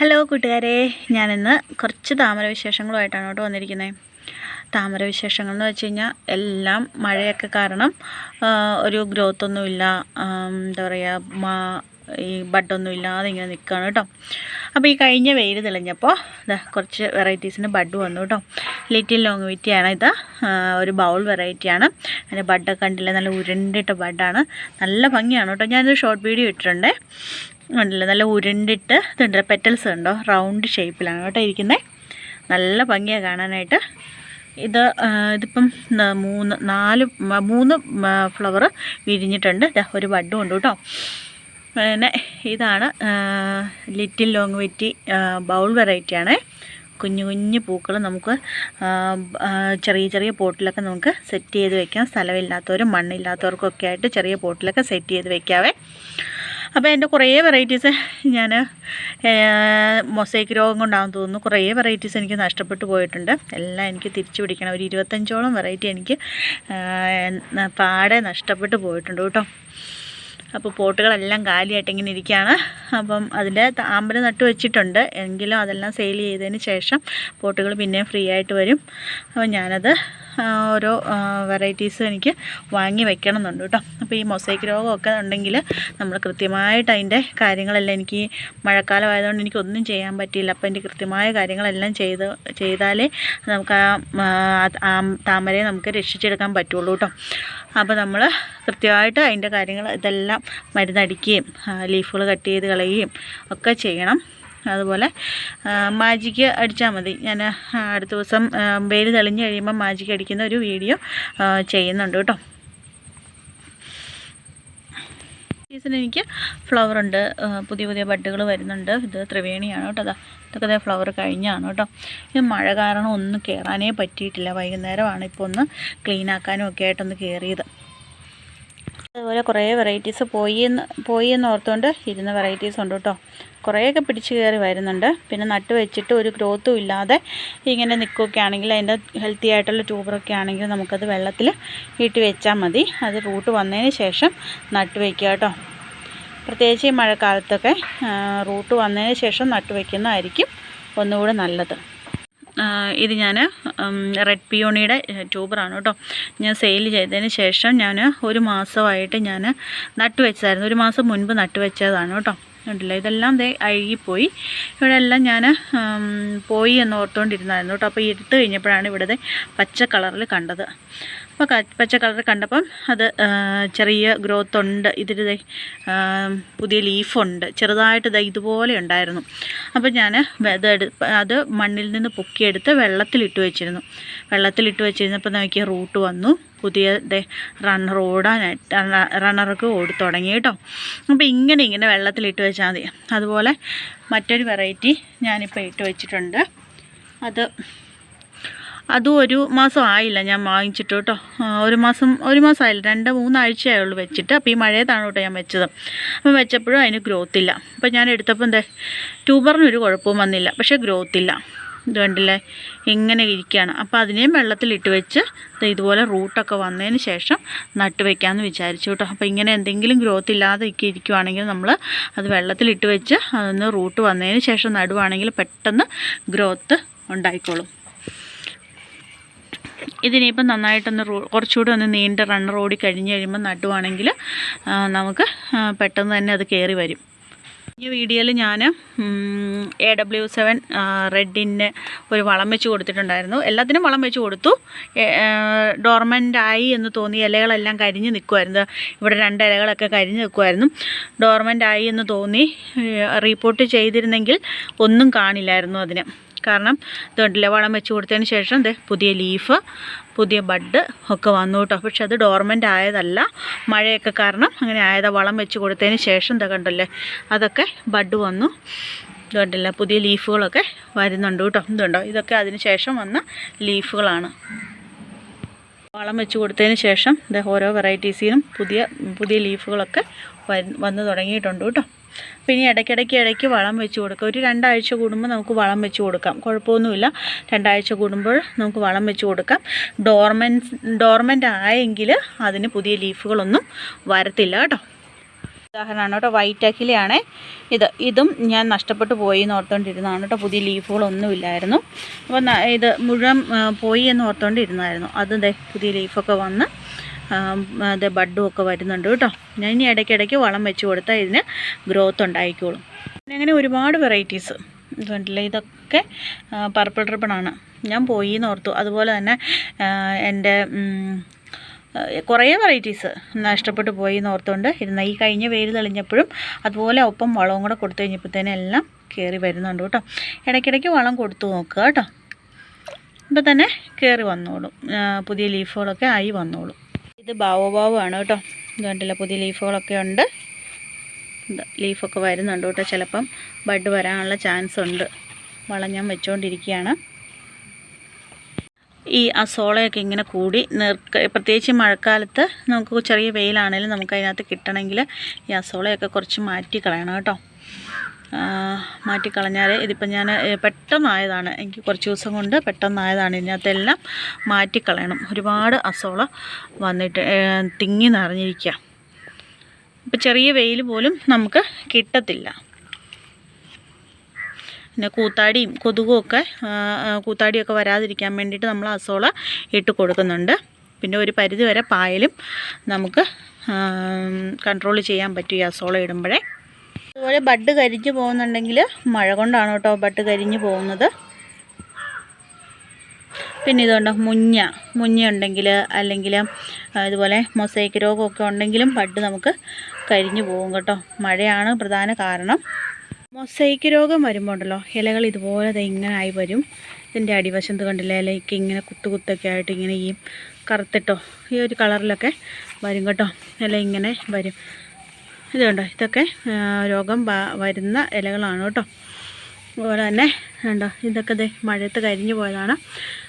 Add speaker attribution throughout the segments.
Speaker 1: Hello കൂട്ടുകാരെ. ഞാനിന്ന് കുറച്ച് താമര വിശേഷങ്ങളുമായിട്ടാണ് കേട്ടോ വന്നിരിക്കുന്നത് താമര വിശേഷങ്ങൾ എന്ന് വെച്ച് കഴിഞ്ഞാൽ എല്ലാം മഴയൊക്കെ കാരണം ഒരു ഗ്രോത്ത് ഒന്നുമില്ല എന്താ പറയുക മാ ഈ ബഡൊന്നും ഇല്ലാതെ ഇങ്ങനെ നിൽക്കുകയാണ് കേട്ടോ. അപ്പോൾ ഈ കഴിഞ്ഞ വെയിൽ തെളിഞ്ഞപ്പോൾ ഇതാ കുറച്ച് വെറൈറ്റീസിന് ബഡ് വന്നു കേട്ടോ. ലിറ്റിൽ ലോങ് വിറ്റിയാണ് ഇത്. ഒരു ബൗൾ വെറൈറ്റിയാണ് അതിന്റെ ബഡൊക്കെ കണ്ടില്ല? നല്ല ഉരുണ്ടിട്ട ബഡാണ് നല്ല ഭംഗിയാണ് കേട്ടോ. ഞാനൊരു ഷോർട്ട് വീഡിയോ ഇട്ടിട്ടുണ്ട്. ഉണ്ടല്ലോ നല്ല ഉരുണ്ടിട്ട് ഇതുണ്ട് പെറ്റൽസ് ഉണ്ടോ? റൗണ്ട് ഷേപ്പിലാണ് കേട്ടോ ഇരിക്കുന്നത് നല്ല ഭംഗിയാണ് കാണാനായിട്ട്. ഇത് ഇതിപ്പം മൂന്ന് നാല് മൂന്ന് ഫ്ലവർ വിരിഞ്ഞിട്ടുണ്ട്. ഒരു ബഡും ഉണ്ട് കേട്ടോ. പിന്നെ ഇതാണ് ലിറ്റിൽ ലോങ് വെറ്റി ബൗൾ വെറൈറ്റിയാണ് കുഞ്ഞു കുഞ്ഞു പൂക്കൾ നമുക്ക് ചെറിയ ചെറിയ പോട്ടിലൊക്കെ നമുക്ക് സെറ്റ് ചെയ്ത് വെക്കാം. സ്ഥലമില്ലാത്തവരും മണ്ണില്ലാത്തവർക്കൊക്കെ ആയിട്ട് ചെറിയ പോട്ടിലൊക്കെ സെറ്റ് ചെയ്ത് വെക്കാവേ. അപ്പോൾ എന്റെ കുറേ വെറൈറ്റീസ് ഞാൻ മൊസൈക്ക് രോഗം കൊണ്ടാണെന്ന് തോന്നുന്നു. കുറേ വെറൈറ്റീസ് എനിക്ക് നഷ്ടപ്പെട്ടു പോയിട്ടുണ്ട്. എല്ലാം എനിക്ക് തിരിച്ചു പിടിക്കണം. ഒരു ഇരുപത്തഞ്ചോളം വെറൈറ്റി എനിക്ക് പാടെ നഷ്ടപ്പെട്ടു പോയിട്ടുണ്ട് കേട്ടോ. അപ്പോൾ പോട്ടുകളെല്ലാം കാലിയായിട്ട് ഇങ്ങനെ ഇരിക്കുകയാണ്. അപ്പം അതിന്റെ താമ്പൽ നട്ട് വെച്ചിട്ടുണ്ട്. എങ്കിലും അതെല്ലാം സെയിൽ ചെയ്തതിന് ശേഷം പോട്ടുകൾ പിന്നെയും ഫ്രീ ആയിട്ട് വരും. അപ്പോൾ ഞാനത് ഓരോ വെറൈറ്റീസ് എനിക്ക് വാങ്ങി വെക്കണം എന്നുണ്ട് കേട്ടോ. അപ്പോൾ ഈ മൊസൈക്ക് രോഗമൊക്കെ ഉണ്ടെങ്കിൽ നമ്മൾ കൃത്യമായിട്ട് അതിന്റെ കാര്യങ്ങളെല്ലാം എനിക്ക് മഴക്കാലമായതുകൊണ്ട് എനിക്കൊന്നും ചെയ്യാൻ പറ്റിയില്ല. അപ്പോൾ എന്റെ കൃത്യമായ കാര്യങ്ങളെല്ലാം ചെയ്ത് ചെയ്താലേ നമുക്ക് ആ താമരയെ നമുക്ക് രക്ഷിച്ചെടുക്കാൻ പറ്റുള്ളൂ കേട്ടോ. അപ്പോൾ നമ്മൾ കൃത്യമായിട്ട് അതിന്റെ കാര്യങ്ങൾ ഇതെല്ലാം മരുന്നടിക്കുകയും ലീഫുകൾ കട്ട് ചെയ്ത് കളയുകയും ഒക്കെ ചെയ്യണം. അതുപോലെ മാജിക്ക് അടിച്ചാൽ മതി. ഞാൻ അടുത്ത ദിവസം വെയിൽ തെളിഞ്ഞ് കഴിയുമ്പോൾ മാജിക്ക് അടിക്കുന്ന ഒരു വീഡിയോ ചെയ്യുന്നുണ്ട് കേട്ടോ. സീസൺ എനിക്ക് ഫ്ലവർ ഉണ്ട്. പുതിയ പുതിയ ബഡ്ഡുകൾ വരുന്നുണ്ട്. ഇത് ത്രിവേണിയാണ് കേട്ടോ. അതാ ഇതൊക്കെ ഫ്ലവർ കഴിഞ്ഞാണ് കേട്ടോ. ഇത് മഴ കാരണം ഒന്നും കയറാനേ പറ്റിയിട്ടില്ല. വൈകുന്നേരമാണ് ഇപ്പോൾ ഒന്ന് ക്ലീൻ ആക്കാനും ഒക്കെ ആയിട്ടൊന്ന് കയറിയത് അതുപോലെ കുറേ വെറൈറ്റീസ് പോയി എന്ന് പോയി എന്ന് ഓർത്തുകൊണ്ട് ഇരുന്ന വെറൈറ്റീസ് ഉണ്ട് കേട്ടോ കുറേയൊക്കെ പിടിച്ച് കയറി വരുന്നുണ്ട്. പിന്നെ നട്ട് വെച്ചിട്ട് ഒരു ഗ്രോത്തും ഇല്ലാതെ ഇങ്ങനെ നിൽക്കുകയൊക്കെ ആണെങ്കിൽ അതിന്റെ ഹെൽത്തി ആയിട്ടുള്ള ട്യൂബറൊക്കെ ആണെങ്കിൽ നമുക്കത് വെള്ളത്തിൽ ഇട്ട് വെച്ചാൽ മതി. അത് റൂട്ട് വന്നതിന് ശേഷം നട്ട് വയ്ക്കുക കേട്ടോ. പ്രത്യേകിച്ച് ഈ മഴക്കാലത്തൊക്കെ റൂട്ട് വന്നതിന് ശേഷം നട്ട് വയ്ക്കുന്നതായിരിക്കും ഒന്നുകൂടെ നല്ലത്. ഇത് ഞാൻ റെഡ് പിയോണിയുടെ ട്യൂബറാണ് കേട്ടോ. ഞാൻ സെയിൽ ചെയ്തതിന് ശേഷം ഞാൻ ഒരു മാസമായിട്ട് ഞാൻ നട്ട് വെച്ചതായിരുന്നു. ഒരു മാസം മുൻപ് നട്ടുവെച്ചതാണ് കേട്ടോ. ഉണ്ടല്ലോ ഇതെല്ലാം ദേ അഴുകിപ്പോയി. ഇവിടെ എല്ലാം ഞാൻ പോയി എന്ന് ഓർത്തുകൊണ്ടിരുന്നായിരുന്നു കേട്ടോ. അപ്പോൾ ഇട്ട് കഴിഞ്ഞപ്പോഴാണ് ഇവിടുത്തെ പച്ച കളറിൽ കണ്ടത്. അപ്പോൾ പച്ച കളർ കണ്ടപ്പം അത് ചെറിയ ഗ്രോത്ത് ഉണ്ട്. ഇതിൽ പുതിയ ലീഫുണ്ട് ചെറുതായിട്ട് ഇതാ ഇതുപോലെ ഉണ്ടായിരുന്നു. അപ്പോൾ ഞാൻ ഇത് അത് മണ്ണിൽ നിന്ന് പൊക്കിയെടുത്ത് വെള്ളത്തിലിട്ട് വെച്ചിരുന്നു. വെള്ളത്തിലിട്ട് വെച്ചിരുന്നപ്പോൾ നോക്കിയ റൂട്ട് വന്നു. പുതിയ റണ്ണർ ഓടാനായിട്ട് റണ്ണർക്ക് ഓടി തുടങ്ങി കേട്ടോ. അപ്പോൾ ഇങ്ങനെ ഇങ്ങനെ വെള്ളത്തിലിട്ട് വെച്ചാൽ മതി. അതുപോലെ മറ്റൊരു വെറൈറ്റി ഞാനിപ്പോൾ ഇട്ട് വെച്ചിട്ടുണ്ട്. അത് അതും ഒരു മാസം ആയില്ല ഞാൻ വാങ്ങിച്ചിട്ട് കേട്ടോ. ഒരു മാസം ഒരു മാസം ആയില്ല. രണ്ട് മൂന്നാഴ്ചയായേ ഉള്ളൂ വെച്ചിട്ട്. അപ്പോൾ ഈ മഴയത്താണ് കേട്ടോ ഞാൻ വെച്ചത്. അപ്പോൾ വെച്ചപ്പോഴും അതിന് ഗ്രോത്ത് ഇല്ല. അപ്പോൾ ഞാൻ എടുത്തപ്പോൾ എന്താ ട്യൂബറിനൊരു കുഴപ്പവും വന്നില്ല. പക്ഷേ ഗ്രോത്ത് ഇല്ല. ഇത് കണ്ടില്ലേ? ഇങ്ങനെ ഇരിക്കുകയാണ് അപ്പോൾ അതിനെയും വെള്ളത്തിലിട്ട് വെച്ച് ഇതുപോലെ റൂട്ടൊക്കെ വന്നതിന് ശേഷം നട്ട് വെക്കാമെന്ന് വിചാരിച്ചു കേട്ടോ. അപ്പോൾ ഇങ്ങനെ എന്തെങ്കിലും ഗ്രോത്ത് ഇല്ലാതെ ഒക്കെ ഇരിക്കുവാണെങ്കിൽ നമ്മൾ അത് വെള്ളത്തിലിട്ട് വെച്ച് അതൊന്ന് റൂട്ട് വന്നതിന് ശേഷം നടുവാണെങ്കിൽ പെട്ടെന്ന് ഗ്രോത്ത് ഉണ്ടായിക്കോളും. ഇതിനിപ്പം നന്നായിട്ടൊന്ന് റോ കുറച്ചുകൂടി ഒന്ന് നീണ്ട റണ്ണർ ഓടി കഴിഞ്ഞ് കഴിയുമ്പോൾ നടുവാണെങ്കിൽ നമുക്ക് പെട്ടെന്ന് തന്നെ അത് കയറി വരും. ഈ വീഡിയോയിൽ ഞാൻ എ ഡബ്ല്യു സെവൻ റെഡിന് ഒരു വളം വെച്ച് കൊടുത്തിട്ടുണ്ടായിരുന്നു. എല്ലാത്തിനും വളം വെച്ച് കൊടുത്തു. ഡോർമെന്റായി എന്ന് തോന്നി ഇലകളെല്ലാം കരിഞ്ഞ് നിൽക്കുമായിരുന്നു ഇവിടെ രണ്ട് ഇലകളൊക്കെ കരിഞ്ഞ് നിൽക്കുമായിരുന്നു ഡോർമെന്റായി എന്ന് തോന്നി റിപ്പോർട്ട് ചെയ്തിരുന്നെങ്കിൽ ഒന്നും കാണില്ലായിരുന്നു അതിന്. കാരണം ഇതുണ്ടല്ലേ വളം വെച്ച് കൊടുത്തതിന് ശേഷം ഇത് പുതിയ ലീഫ് പുതിയ ബഡ് ഒക്കെ വന്നു കേട്ടോ പക്ഷെ അത് ഡോർമെന്റ് ആയതല്ല. മഴയൊക്കെ കാരണം അങ്ങനെ ആയത്. വളം വെച്ച് കൊടുത്തതിന് ശേഷം ഇതൊക്കെ കണ്ടല്ലേ അതൊക്കെ ബഡ് വന്നു. ഇതുണ്ടല്ലോ പുതിയ ലീഫുകളൊക്കെ വരുന്നുണ്ട് കേട്ടോ ഇതുണ്ടോ ഇതൊക്കെ അതിന് ശേഷം വന്ന ലീഫുകളാണ് വളം വെച്ച് കൊടുത്തതിന് ശേഷം ഇത് ഓരോ വെറൈറ്റീസിനും പുതിയ പുതിയ ലീഫുകളൊക്കെ വന്ന് തുടങ്ങിയിട്ടുണ്ട് കേട്ടോ പിന്നെ ഇടയ്ക്കിടയ്ക്ക് ഇടയ്ക്ക് വളം വെച്ച് കൊടുക്കുക ഒരു രണ്ടാഴ്ച കൂടുമ്പോൾ നമുക്ക് വളം വെച്ച് കൊടുക്കാം. കുഴപ്പമൊന്നുമില്ല. രണ്ടാഴ്ച കൂടുമ്പോൾ നമുക്ക് വളം വെച്ച് കൊടുക്കാം. ഡോർമെൻസ് ഡോർമെന്റ് ആയെങ്കിൽ അതിന് പുതിയ ലീഫുകളൊന്നും വരത്തില്ല കേട്ടോ. ഉദാഹരണമാണ് കേട്ടോ വൈറ്റ് അഖിലയാണ്. ഇത് ഇതും ഞാൻ നഷ്ടപ്പെട്ടു പോയി എന്ന് ഓർത്തുകൊണ്ടിരുന്നതാണ് കേട്ടോ. പുതിയ ലീഫുകളൊന്നുമില്ലായിരുന്നു. അപ്പോൾ ന- ഇത് മുഴുവൻ പോയി എന്ന് ഓർത്തുകൊണ്ടിരുന്നായിരുന്നു അത് പുതിയ ലീഫൊക്കെ വന്ന് അത് ബഡും ഒക്കെ വരുന്നുണ്ട് കേട്ടോ. ഞാൻ ഇനി ഇടയ്ക്കിടയ്ക്ക് വളം വെച്ച് കൊടുത്താൽ ഇതിന് ഗ്രോത്ത് ഉണ്ടായിക്കോളും. പിന്നെ അങ്ങനെ ഒരുപാട് വെറൈറ്റീസ് ഇതുണ്ടല്ലേ? ഇതൊക്കെ പർപ്പിൾ റിബണാണ് ഞാൻ പോയി എന്ന് ഓർത്തു. അതുപോലെ തന്നെ എന്റെ കുറേ വെറൈറ്റീസ് നഷ്ടപ്പെട്ടു പോയി എന്ന് ഓർത്തുകൊണ്ട് ഇരുന്ന ഈ കഴിഞ്ഞ വെയിൽ തെളിഞ്ഞപ്പോഴും അതുപോലെ ഒപ്പം വളവും കൂടെ കൊടുത്തു കഴിഞ്ഞപ്പോഴത്തേനും എല്ലാം കയറി വരുന്നുണ്ട് കേട്ടോ. ഇടയ്ക്കിടയ്ക്ക് വളം കൊടുത്തു നോക്കുക കേട്ടോ. ഇപ്പം തന്നെ കയറി വന്നോളും. പുതിയ ലീഫുകളൊക്കെ ആയി വന്നോളും. ഇത് ബാവോബാവ് ആണ് കേട്ടോ കണ്ടില്ല പുതിയ ലീഫുകളൊക്കെ ഉണ്ട്. ലീഫൊക്കെ വരുന്നുണ്ട് കേട്ടോ. ചിലപ്പം ബഡ് വരാനുള്ള ചാൻസ് ഉണ്ട്. വളം ഞാൻ വെച്ചുകൊണ്ടിരിക്കുകയാണ് ഈ അസോളയൊക്കെ ഇങ്ങനെ കൂടി നിർക്ക പ്രത്യേകിച്ച് മഴക്കാലത്ത് നമുക്ക് ചെറിയ വെയിലാണെങ്കിലും നമുക്ക് അതിനകത്ത് കിട്ടണമെങ്കിൽ ഈ അസോളയൊക്കെ കുറച്ച് മാറ്റി കളയണം കേട്ടോ. മാറ്റിക്കളഞ്ഞാൽ ഇതിപ്പോൾ ഞാൻ പെട്ടെന്നായതാണ്. എനിക്ക് കുറച്ച് ദിവസം കൊണ്ട് പെട്ടെന്നായതാണ് ഇതിനകത്തെല്ലാം മാറ്റിക്കളയണം. ഒരുപാട് അസോള വന്നിട്ട് തിങ്ങി നിറഞ്ഞിരിക്കുക ഇപ്പം ചെറിയ വെയിൽ പോലും നമുക്ക് കിട്ടത്തില്ല. പിന്നെ കൂത്താടിയും കൊതുകുമൊക്കെ കൂത്താടിയൊക്കെ വരാതിരിക്കാൻ വേണ്ടിയിട്ട് നമ്മൾ അസോള ഇട്ട് കൊടുക്കുന്നുണ്ട്. പിന്നെ ഒരു പരിധി വരെ പായലും നമുക്ക് കൺട്രോൾ ചെയ്യാൻ പറ്റും ഈ അസോള ഇടുമ്പോഴേ. അതുപോലെ ബഡ് കരിഞ്ഞു പോകുന്നുണ്ടെങ്കിൽ മഴ കൊണ്ടാണ് കേട്ടോ ബഡ് കരിഞ്ഞു പോകുന്നത്. പിന്നെ ഇതുകൊണ്ട് മുഞ്ഞ മുഞ്ഞ ഉണ്ടെങ്കിൽ അല്ലെങ്കിൽ ഇതുപോലെ മൊസൈക്ക് രോഗമൊക്കെ ഉണ്ടെങ്കിലും ബഡ് നമുക്ക് കരിഞ്ഞു പോകും കേട്ടോ. മഴയാണ് പ്രധാന കാരണം. മൊസൈക്ക് രോഗം വരുമ്പോൾ ഉണ്ടല്ലോ ഇലകൾ ഇതുപോലെ ഇങ്ങനെ ആയി വരും. ഇതിന്റെ അടിവശത്ത് കണ്ടില്ല ഇലയ്ക്ക് ഇങ്ങനെ കുത്തു കുത്തൊക്കെ ആയിട്ട് ഇങ്ങനെ ഈ കറുത്തിട്ടോ ഈ ഒരു കളറിലൊക്കെ വരും കേട്ടോ. ഇല ഇങ്ങനെ വരും. ഇത് കണ്ടോ ഇതൊക്കെ രോഗം വരുന്ന ഇലകളാണ് കേട്ടോ. അതുപോലെ തന്നെ ഉണ്ടോ ഇതൊക്കെ ദേ മഴയത്ത് കരിഞ്ഞു പോയതാണ്.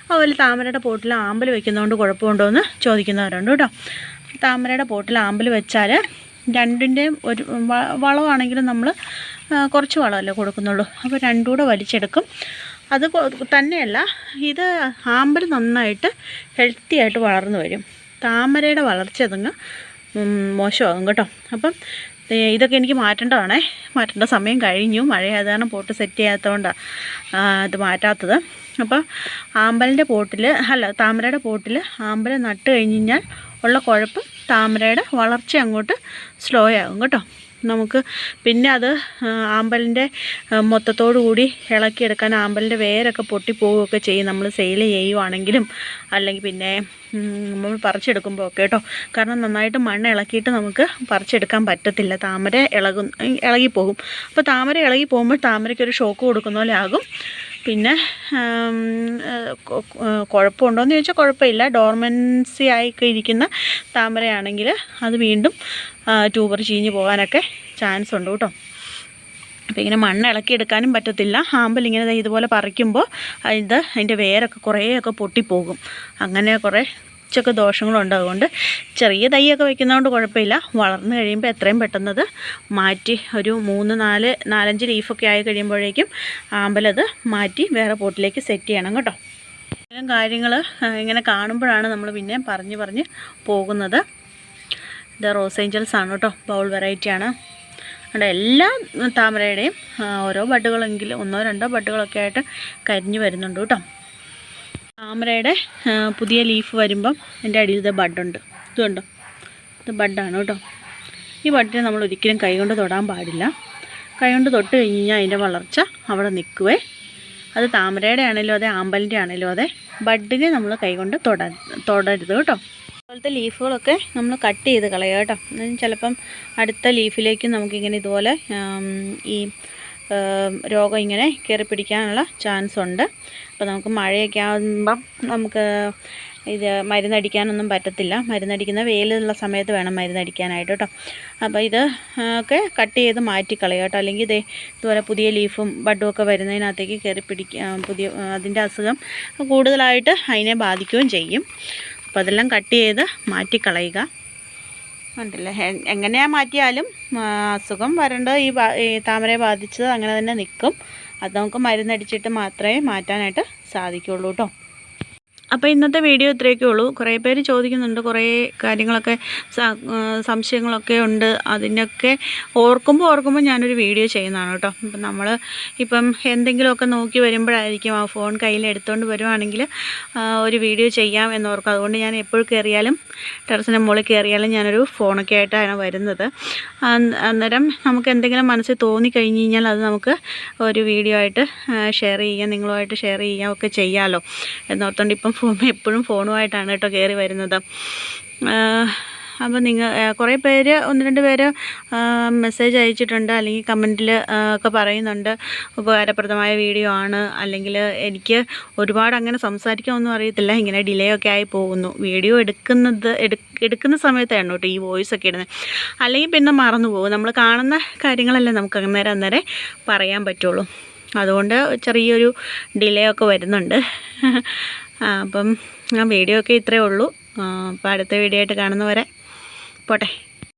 Speaker 1: അതുപോലെ താമരയുടെ പോട്ടിൽ ആമ്പൽ വെക്കുന്നതുകൊണ്ട് കുഴപ്പമുണ്ടോ എന്ന് ചോദിക്കുന്നവരുണ്ട് കേട്ടോ. താമരയുടെ പോട്ടിൽ ആമ്പൽ വെച്ചാൽ രണ്ടിന്റെയും ഒരു വളമാണെങ്കിലും നമ്മൾ കുറച്ച് വളമല്ലേ കൊടുക്കുന്നുള്ളൂ. അപ്പോൾ രണ്ടും കൂടെ വലിച്ചെടുക്കും. അത് തന്നെയല്ല ഇത് ആമ്പൽ നന്നായിട്ട് ഹെൽത്തി ആയിട്ട് വളർന്നു വരും. താമരയുടെ വളർച്ച അതങ്ങ് മോശമാകും കേട്ടോ. അപ്പം ഇതൊക്കെ എനിക്ക് മാറ്റേണ്ടതാണേ. മാറ്റേണ്ട സമയം കഴിഞ്ഞു. മഴ കാരണം പോട്ട് സെറ്റ് ചെയ്യാത്തതുകൊണ്ടാണ് ഇത് മാറ്റാത്തത്. അപ്പോൾ ആമ്പലിന്റെ പോട്ടിൽ അല്ല താമരയുടെ പോട്ടിൽ ആമ്പല നട്ട് കഴിഞ്ഞ് കഴിഞ്ഞാൽ ഉള്ള കുഴപ്പം താമരയുടെ വളർച്ച അങ്ങോട്ട് സ്ലോ ആകും കേട്ടോ. നമുക്ക് പിന്നെ അത് ആമ്പലിന്റെ മൊത്തത്തോടു കൂടി ഇളക്കിയെടുക്കാൻ ആമ്പലിന്റെ വേരൊക്കെ പൊട്ടിപ്പോവുകയൊക്കെ ചെയ്യും. നമ്മൾ സെയിൽ ചെയ്യുവാണെങ്കിലും അല്ലെങ്കിൽ പിന്നെ നമ്മൾ പറിച്ചെടുക്കുമ്പോൾ ഒക്കെ കേട്ടോ. കാരണം നന്നായിട്ട് മണ്ണ് ഇളക്കിയിട്ട് നമുക്ക് പറിച്ചെടുക്കാൻ പറ്റത്തില്ല. താമര ഇളകും ഇളകിപ്പോകും. അപ്പോൾ താമര ഇളകി പോകുമ്പോൾ താമരയ്ക്ക് ഒരു ഷോക്ക് കൊടുക്കുന്ന പോലെ ആകും. പിന്നെ കുഴപ്പമുണ്ടോയെന്ന് ചോദിച്ചാൽ കുഴപ്പമില്ല. ഡോർമൻസി ആയിക്കെ ഇരിക്കുന്ന താമരയാണെങ്കിൽ അത് വീണ്ടും ട്യൂബർ ചീഞ്ഞ് പോകാനൊക്കെ ചാൻസ് ഉണ്ട് കേട്ടോ. അപ്പോൾ ഇങ്ങനെ മണ്ണ് ഇളക്കിയെടുക്കാനും പറ്റത്തില്ല. ആമ്പൽ ഇങ്ങനെ ഇതുപോലെ പറിക്കുമ്പോൾ ഇത് അതിന്റെ വേരൊക്കെ കുറേയൊക്കെ പൊട്ടിപ്പോകും. അങ്ങനെ കുറേ കുറച്ചൊക്കെ ദോഷങ്ങളുണ്ട്. അതുകൊണ്ട് ചെറിയ തൈയൊക്കെ വയ്ക്കുന്നതുകൊണ്ട് കുഴപ്പമില്ല. വളർന്നു കഴിയുമ്പോൾ എത്രയും പെട്ടെന്നത് മാറ്റി ഒരു മൂന്ന് നാല് നാലഞ്ച് ലീഫൊക്കെ ആയി കഴിയുമ്പോഴേക്കും ആമ്പലത് മാറ്റി വേറെ പോട്ടിലേക്ക് സെറ്റ് ചെയ്യണം കേട്ടോ. ഇത്തരം കാര്യങ്ങൾ ഇങ്ങനെ കാണുമ്പോഴാണ് നമ്മൾ പിന്നെ പറഞ്ഞ് പറഞ്ഞ് പോകുന്നത്. ഇത് റോസ് ഏഞ്ചൽസ് ആണ് കേട്ടോ. ബൗൾ വെറൈറ്റിയാണ് അവിടെ എല്ലാ താമരയുടെയും ഓരോ ബഡുകളെങ്കിലും ഒന്നോ രണ്ടോ ബഡുകളൊക്കെ ആയിട്ട് കരിഞ്ഞു വരുന്നുണ്ട് കേട്ടോ. താമരയുടെ പുതിയ ലീഫ് വരുമ്പം എന്റെ അടിയിൽ ഇത് ബഡുണ്ട്. ഇത് കണ്ടോ? ഇത് ബഡാണ് കേട്ടോ. ഈ ബഡിനെ നമ്മൾ ഒരിക്കലും കൈകൊണ്ട് തൊടാൻ പാടില്ല. കൈകൊണ്ട് തൊട്ട് കഴിഞ്ഞ് കഴിഞ്ഞാൽ അതിന്റെ വളർച്ച അവിടെ നിൽക്കുവേ. അത് താമരയുടെ ആണെങ്കിലും അതെ ആമ്പലിന്റെ ആണെങ്കിലും അതെ ബഡിനെ നമ്മൾ കൈകൊണ്ട് തൊട തൊടരുത് കേട്ടോ. അതുപോലത്തെ ലീഫുകളൊക്കെ നമ്മൾ കട്ട് ചെയ്ത് കളയുക കേട്ടോ. ചിലപ്പം അടുത്ത ലീഫിലേക്കും നമുക്കിങ്ങനെ ഇതുപോലെ ഈ രോഗം ഇങ്ങനെ കയറി പിടിക്കാനുള്ള ചാൻസ് ഉണ്ട്. അപ്പോൾ നമുക്ക് മഴയൊക്കെ ആകുമ്പം നമുക്ക് ഇത് മരുന്നടിക്കാനൊന്നും പറ്റത്തില്ല. മരുന്നടിക്കുന്ന വെയിലുള്ള സമയത്ത് വേണം മരുന്നടിക്കാനായിട്ട് കേട്ടോ അപ്പോൾ ഇത് ഒക്കെ കട്ട് ചെയ്ത് മാറ്റിക്കളയുക കേട്ടോ അല്ലെങ്കിൽ ഇതേ ഇതുപോലെ പുതിയ ലീഫും ബഡും ഒക്കെ വരുന്നതിനകത്തേക്ക് കയറി പിടിക്കുക പുതിയ അതിന്റെ അസുഖം കൂടുതലായിട്ട് അതിനെ ബാധിക്കുകയും ചെയ്യും. അപ്പോൾ അതെല്ലാം കട്ട് ചെയ്ത് മാറ്റിക്കളയുക. ഉണ്ടല്ലേ? എങ്ങനെയാ മാറ്റിയാലും അസുഖം വരേണ്ടത് ഈ താമരയെ ബാധിച്ചത് അങ്ങനെ തന്നെ നിൽക്കും അത് നമുക്ക് മരുന്നടിച്ചിട്ട് മാത്രമേ മാറ്റാനായിട്ട് സാധിക്കുള്ളൂ കേട്ടോ അപ്പോൾ ഇന്നത്തെ വീഡിയോ ഇത്രയൊക്കെ ഉള്ളൂ. കുറേ പേര് ചോദിക്കുന്നുണ്ട്. കുറേ കാര്യങ്ങളൊക്കെ സംശയങ്ങളൊക്കെ ഉണ്ട്. അതിനൊക്കെ ഓർക്കുമ്പോൾ ഓർക്കുമ്പോൾ ഞാനൊരു വീഡിയോ ചെയ്യുന്നതാണ് കേട്ടോ. അപ്പം നമ്മൾ ഇപ്പം എന്തെങ്കിലുമൊക്കെ നോക്കി വരുമ്പോഴായിരിക്കും ആ ഫോൺ കയ്യിൽ എടുത്തുകൊണ്ട് വരുവാണെങ്കിൽ ഒരു വീഡിയോ ചെയ്യാം എന്നോർക്കും. അതുകൊണ്ട് ഞാൻ എപ്പോഴും കയറിയാലും ടെറസിന്റെ മുകളിൽ കയറിയാലും ഞാനൊരു ഫോണൊക്കെ ആയിട്ടാണ് വരുന്നത്. അന്ന് അന്നേരം നമുക്ക് എന്തെങ്കിലും മനസ്സിൽ തോന്നിക്കഴിഞ്ഞ് കഴിഞ്ഞാൽ അത് നമുക്ക് ഒരു വീഡിയോ ആയിട്ട് ഷെയർ ചെയ്യാം. നിങ്ങളുമായിട്ട് ഷെയർ ചെയ്യാം. ഒക്കെ ചെയ്യാമല്ലോ എന്നോർത്തുകൊണ്ട് ഇപ്പം ഫോൺ എപ്പോഴും ഫോണുമായിട്ടാണ് കേട്ടോ കയറി വരുന്നത്. അപ്പോൾ നിങ്ങൾ കുറേ പേര് ഒന്ന് രണ്ട് പേര് മെസ്സേജ് അയച്ചിട്ടുണ്ട് അല്ലെങ്കിൽ കമന്റിൽ ഒക്കെ പറയുന്നുണ്ട്. ഉപകാരപ്രദമായ വീഡിയോ ആണ്. അല്ലെങ്കിൽ എനിക്ക് ഒരുപാട് അങ്ങനെ സംസാരിക്കാനൊന്നും അറിയത്തില്ല. ഇങ്ങനെ ഡിലേ ഒക്കെ ആയി പോകുന്നു. വീഡിയോ എടുക്കുന്നത് എടു- എടുക്കുന്ന സമയത്താണ് കേട്ടോ ഈ വോയിസ് ഒക്കെ ഇടുന്നത് അല്ലെങ്കിൽ പിന്നെ മറന്നു പോകും. നമ്മൾ കാണുന്ന കാര്യങ്ങളല്ലേ നമുക്ക് അന്നേരം അന്നേരം പറയാൻ പറ്റുള്ളൂ. അതുകൊണ്ട് ചെറിയൊരു ഡിലേ ഒക്കെ വരുന്നുണ്ട്. അപ്പം ആ വീഡിയോ ഒക്കെ ഇത്രയേ ഉള്ളൂ. അപ്പോൾ അടുത്ത വീഡിയോ ആയിട്ട് കാണുന്നവരെ പോട്ടെ.